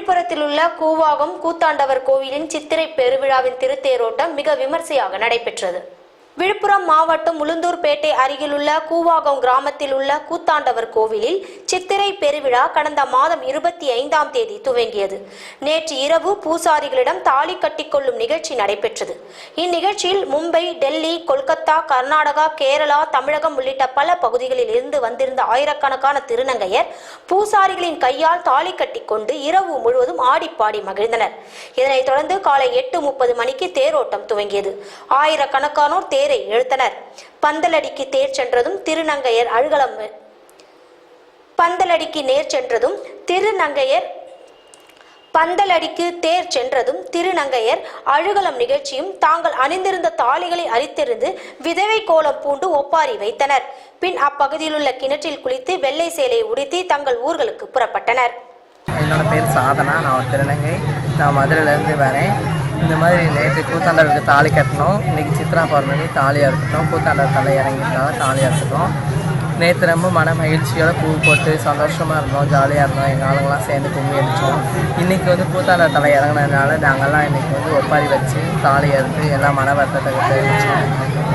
விழுப்புரத்தில் உள்ள கூவாகம் கூத்தாண்டவர் கோவிலின் சித்திரை பெருவிழாவின் திருத்தேரோட்டம் மிக விமர்சையாக நடைபெற்றது. விழுப்புரம் மாவட்டம் உளுந்தூர்பேட்டை அருகிலுள்ள கூவாகம் கிராமத்தில் உள்ள கூத்தாண்டவர் கோவிலில் சித்திரை பெருவிழா கடந்த மாதம் இருபத்தி ஐந்தாம் தேதி துவங்கியது. நேற்று இரவு பூசாரிகளிடம் தாலி கட்டிக்கொள்ளும் நிகழ்ச்சி நடைபெற்றது. இந்நிகழ்ச்சியில் மும்பை டெல்லி கொல்கத்தா கர்நாடகா கேரளா தமிழகம் உள்ளிட்ட பல பகுதிகளில் இருந்து வந்திருந்த ஆயிரக்கணக்கான திருநங்கையர் பூசாரிகளின் கையால் தாலி கட்டிக்கொண்டு இரவு முழுவதும் ஆடிப்பாடி மகிழ்ந்தனர். இதனைத் தொடர்ந்து காலை எட்டு முப்பது மணிக்கு தேரோட்டம் துவங்கியது. ஆயிரக்கணக்கானோர் தேரை இழுத்தனர். பந்தலடிக்கு தேர் சென்றதும் திருநங்கையர் அழுகலம் பந்தலடிக்கு நேர் சென்றதும் திருநங்கையர் பந்தலடிக்கு தேர் சென்றதும் திருநங்கையர் அழுகலம் நிகழ்ச்சியும் தாங்கள் அணிந்திருந்த தாலிகளை அரித்தெறிந்து விதவை கோலம் பூண்டு ஒப்பாரி வைத்தனர். பின் அப்பகுதியிலுள்ள கிணற்றில் குளித்து வெள்ளை சேலை உடுத்தி தங்கள் ஊர்களுக்கு புறப்பட்டனர். என்னோட பேர் சாதனா நான் திருநங்கை. நான் மதுரையிலேருந்து வரேன். இந்த மாதிரி நேற்று கூத்தாண்டவருக்கு தாலி கட்டணும் இன்றைக்கி சித்ரா பௌர்ணமி தாலி அறுத்துட்டோம் கூத்தாண்டவர் தலை இறங்கிட்டனால தாலி அறுத்துட்டோம் நேற்று ரொம்ப மன மகிழ்ச்சியோட பூ போட்டு சந்தோஷமாக இருந்தோம் ஜாலியாக இருந்தோம். எங்கள் ஆளுங்கெல்லாம் சேர்ந்து கும்மி அடித்தோம் இன்றைக்கி வந்து கூத்தாண்டவர் தலை இறங்கினதுனால நாங்கள்லாம் இன்றைக்கி வந்து ஒப்பாரி வச்சு தாலி அறுத்து எல்லாம் மன வருத்தத்தை தெரிவிச்சோம்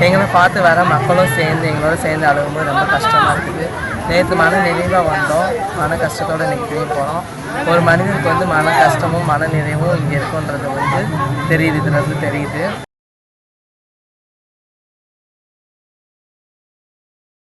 எங்களை பார்த்து வர மக்களும் சேர்ந்து எங்களோட சேர்ந்து அழுகும்போது ரொம்ப கஷ்டமாக இருக்குது. நேற்று மன நிறைவாக வந்தோம். மன கஷ்டத்தோடு இன்றைக்கி போகிறோம் ஒரு மனிதனுக்கு வந்து மன கஷ்டமும் மன நிறைவும் இங்கே இருக்குன்றது வந்து தெரியுது இதுலேருந்து தெரியுது.